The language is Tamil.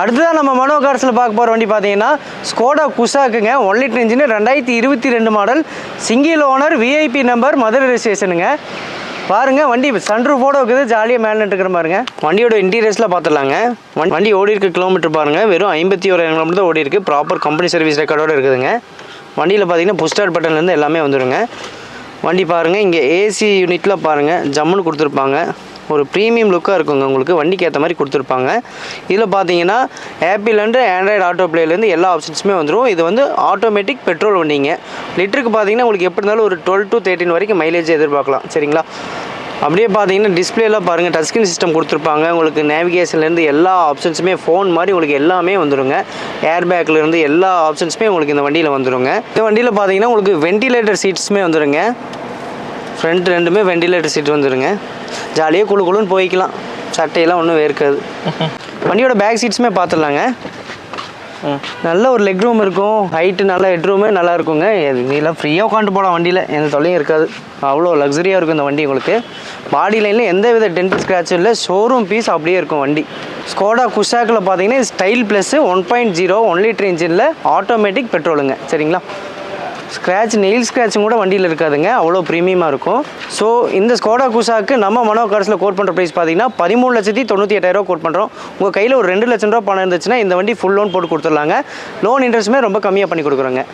அடுத்ததான் நம்ம மனோ கார்ஸில் பார்க்க போகிற வண்டி பார்த்தீங்கன்னா ஸ்கோடா குசாக்குங்க ஒன் லிட்டர் இன்ஜின் ரெண்டாயிரத்தி இருபத்தி ரெண்டு model single owner VIP number Madurai ரெஜிஸ்ட்ரேஷனுங்க பாருங்க வண்டி சன்ரூஃபோட இருக்குது. ஜாலியாக மேலே இருக்கிற பாருங்க வண்டியோட இன்டீரியர்ஸில் பார்த்துடலாங்க. வண்டி வண்டி ஓடி இருக்க கிலோமீட்டர் பாருங்க. வெறும் ஐம்பத்தி ஒரு கிலோமீட்டர் தான் ஓடி இருக்கு. ப்ராப்பர் கம்பெனி சர்வீஸ் ரெக்கார்டோடு இருக்குதுங்க. வண்டியில் பார்த்தீங்கன்னா புஸ்டார்ட் பட்டன்லேருந்து எல்லாமே வந்துடுங்க வண்டி பாருங்கள் இங்கே ஏசி யூனிட்டில் பாருங்கள் ஜம்முன்னு கொடுத்துருப்பாங்க. ஒரு ப்ரீமியம் லுக்காக இருக்குங்க. உங்களுக்கு வண்டிக்கு ஏற்ற மாதிரி கொடுத்துருப்பாங்க. இதில் பார்த்தீங்கன்னா ஆப்பிள்லேருந்து ஆண்ட்ராய்டு ஆட்டோ பிளேலேருந்து எல்லா ஆப்ஷன்ஸுமே வந்துடும் இது வந்து ஆட்டோமேட்டிக் பெட்ரோல் வண்டிங்க. லிட்டருக்கு பார்த்தீங்கன்னா உங்களுக்கு எப்படி இருந்தாலும் ஒரு டுவெல் டு தேர்ட்டின் வரைக்கும் மைலேஜ் எதிர்பார்க்கலாம். சரிங்களா? அப்படியே பார்த்தீங்கன்னா டிஸ்பிளேலாம் பாருங்கள் டச் ஸ்க்ரீன் சிஸ்டம் கொடுத்துருப்பாங்க. உங்களுக்கு நேவிகேஷன்லேருந்து எல்லா ஆப்ஷன்ஸுமே ஃபோன் மாதிரி உங்களுக்கு எல்லாமே வந்துடுங்க ஏர் பேக்லேருந்து எல்லா ஆப்ஷன்ஸுமே உங்களுக்கு இந்த வண்டியில் வந்துடுங்க இந்த வண்டியில் பார்த்தீங்கன்னா உங்களுக்கு வெண்டிலேட்டர் சீட்ஸுமே வந்துடுங்க ஃப்ரண்ட் ரெண்டுமே வெண்டிலேட்டர் சீட் வந்துடுங்க ஜாலியாக குளு குளுன்னு போய்க்கலாம். சட்டையெல்லாம் ஒன்றும் வேர்க்காது. வண்டியோட பேக் சீட்ஸுமே பார்த்துடலாங்க நல்ல ஒரு லெக் ரூம் இருக்கும். ஹைட்டு நல்ல ஹெட் ரூமே நல்லா இருக்குங்க. நீலாம் ஃப்ரீயாக உட்காந்து போகலாம் வண்டியில். எந்த தொல்லையும் இருக்காது. அவ்வளோ லக்ஸரியாக இருக்கும் இந்த வண்டி உங்களுக்கு. பாடி லைனில் எந்த வித டென்ட் ஸ்க்ராட்சும் இல்லை ஷோரூம் பீஸ் அப்படியே இருக்கும் வண்டி. ஸ்கோடா குஷாக்கில் பார்த்தீங்கன்னா style plus one point zero one litre இன்ஜினில் ஆட்டோமேட்டிக் பெட்ரோலுங்க சரிங்களா? ஸ்க்ராட்ச் நெயில் ஸ்க்ராட்சும் கூட வண்டியில் இருக்காதுங்க. அவ்வளோ ப்ரீமியமாக இருக்கும். ஸோ இந்த ஸ்கோடா குஷாக்கு நம்ம மனோ கார்ஸில் கோட் பண்ணுற ப்ரைஸ் பார்த்தீங்கன்னா பதிமூணு லட்சத்தி தொண்ணூற்றி எட்டாயிரம் கோட் பண்ணுறோம் உங்கள் கையில் ஒரு ரெண்டு லட்சம் ரூபா பணம் இருந்துச்சுன்னா இந்த வண்டி ஃபுல் லோன் போட்டு கொடுத்துடலாங்க. லோன் இன்ட்ரெஸ்ட்டுமே ரொம்ப கம்மியாக பண்ணி கொடுக்குறோங்க.